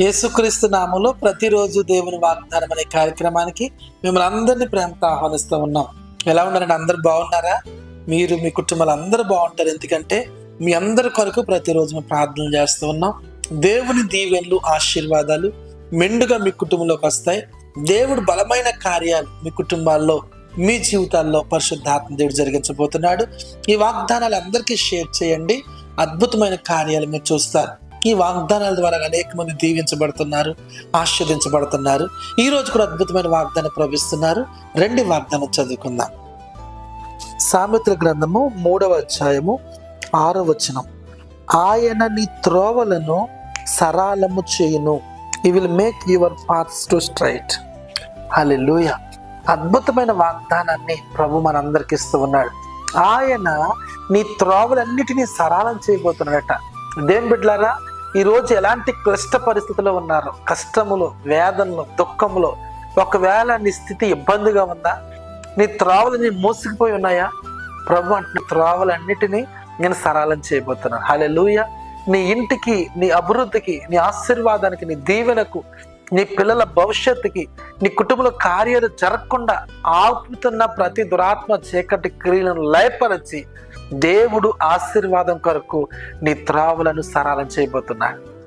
యేసుక్రీస్తు నామంలో ప్రతిరోజు దేవుని వాగ్దానం అనే కార్యక్రమానికి మిమ్మల్ని అందరినీ ప్రేమతో ఆహ్వానిస్తూ ఉన్నాం. ఎలా ఉన్నారండి? అందరు బాగున్నారా? మీరు మీ కుటుంబాలు అందరూ బాగుంటారు. ఎందుకంటే మీ అందరి కొరకు ప్రతిరోజు మేము ప్రార్థన చేస్తూ ఉన్నాం. దేవుని దీవెనలు ఆశీర్వాదాలు మెండుగా మీ కుటుంబంలోకి వస్తాయి. దేవుడు బలమైన కార్యాలు మీ కుటుంబాల్లో మీ జీవితాల్లో పరిశుద్ధాత్మ దేవుడు జరిగించబోతున్నాడు. ఈ వాగ్దానాలు అందరికీ షేర్ చేయండి. అద్భుతమైన కార్యాలు మీరు చూస్తారు. ఈ వాగ్దానాల ద్వారా అనేక మంది దీవించబడుతున్నారు ఆస్వాదించబడుతున్నారు ఈ రోజు కూడా అద్భుతమైన వాగ్దానం ప్రవేశిస్తున్నారు రెండు వాగ్దానం చదువుకుందాం. సామెతల గ్రంథము మూడవ అధ్యాయము ఆరో వచనం. ఆయన నీ త్రోవలను సరాలము చేయును. He will make your paths to straight hallelujah అద్భుతమైన వాగ్దానాన్ని ప్రభు మనందరికి ఇస్తూ ఉన్నాడు. ఆయన నీ త్రోవలన్నిటినీ సరళం చేయబోతున్నాడట. దేని బిడ్డలారా ఈరోజు ఎలాంటి క్లిష్ట పరిస్థితిలో ఉన్నారు? కష్టములో వేదనలు దుఃఖములో ఒకవేళ నీ స్థితి ఇబ్బందిగా ఉందా? నీ త్రోవలు నీ మూసుకుపోయి ఉన్నాయా? ప్రభు అంటున్న త్రోవలన్నిటినీ నేను సరళం చేయబోతున్నాను. హల్లెలూయా. నీ ఇంటికి నీ అభివృద్ధికి నీ ఆశీర్వాదానికి నీ దీవెనకు నీ పిల్లల భవిష్యత్తుకి నీ కుటుంబంలో కార్యాలు జరగకుండా ఆపుతున్న ప్రతి దురాత్మ చీకటి క్రియలను లయపరచి దేవుడు ఆశీర్వాదం కొరకు నీ త్రావులను సరళం చేయబోతున్నాడు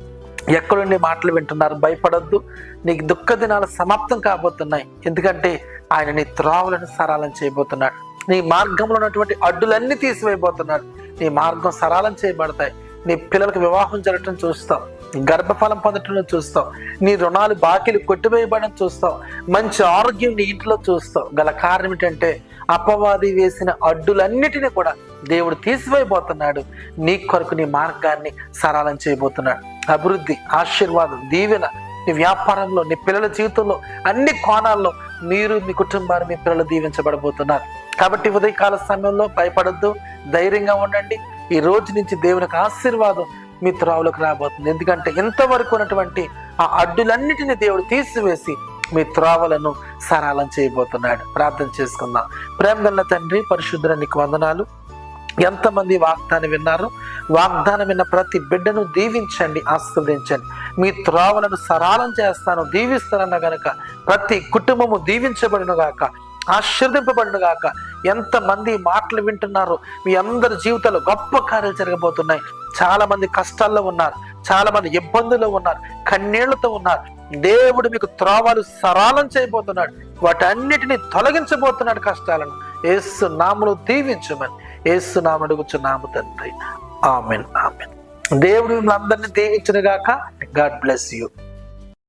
ఎక్కడుండి మాటలు వింటున్నారు భయపడొద్దు. నీకు దుఃఖ దినాలు సమాప్తం కాబోతున్నాయి. ఎందుకంటే ఆయన నీ త్రావులను సరళం చేయబోతున్నాడు. నీ మార్గంలో ఉన్నటువంటి అడ్డులన్నీ తీసివేయబోతున్నాడు. నీ మార్గం సరళం చేయబడతాయి. నీ పిల్లలకు వివాహం జరగటం చూస్తావు. గర్భఫలం పొందటం చూస్తావు. నీ రుణాలు బాకీలు కొట్టివేయబడడం చూస్తావు. మంచి ఆరోగ్యం నీ ఇంట్లో చూస్తావు. గల కారణం ఏంటంటే అపవాది వేసిన అడ్డులన్నిటినీ కూడా దేవుడు తీసివేయబోతున్నాడు. నీ కొరకు నీ మార్గాన్ని సరళం చేయబోతున్నాడు. అభివృద్ధి ఆశీర్వాదం దీవెన నీ వ్యాపారంలో నీ పిల్లల జీవితంలో అన్ని కోణాల్లో మీరు మీ కుటుంబాన్ని మీ పిల్లలు దీవించబడబోతున్నారు. కాబట్టి ఉదయకాల సమయంలో భయపడద్దు ధైర్యంగా ఉండండి. ఈ రోజు నుంచి దేవునికి ఆశీర్వాదం మీ త్రావులకు రాబోతుంది. ఎందుకంటే ఇంతవరకు ఉన్నటువంటి ఆ అడ్డులన్నిటిని దేవుడు తీసివేసి మీ త్రోవలను సరళం చేయబోతున్నాడు. ప్రార్థన చేసుకుందాం. ప్రేమగల్ల తండ్రి పరిశుద్ధ నీకు వందనాలు. ఎంతమంది వాగ్దానం విన్నారు వాగ్దానం విన్న ప్రతి బిడ్డను దీవించండి ఆస్వాదించండి మీ త్రోవలను సరళం చేస్తాను దీవిస్తానన్న గనక ప్రతి కుటుంబము దీవించబడిన గాక ఆశీర్దింపబడిన గాక. ఎంతమంది మాటలు వింటున్నారు మీ అందరి జీవితాలు గొప్ప కార్యాలు జరగబోతున్నాయి. చాలా మంది కష్టాల్లో ఉన్నారు చాలా మంది ఇబ్బందుల్లో ఉన్నారు కన్నీళ్ళతో ఉన్నారు. దేవుడు మీకు త్రోవలు సరళం చేయబోతున్నాడు. వాటన్నిటిని తొలగించబోతున్నాడు కష్టాలను. ఏసు నాములు దీవించమని. ఏసు నామ అడుగుచున్నాము తండ్రి. Amen amen. దేవుడు మిమ్మల్ని అందరినీ దీవించిన గాక గాడ్ బ్లెస్ యూ.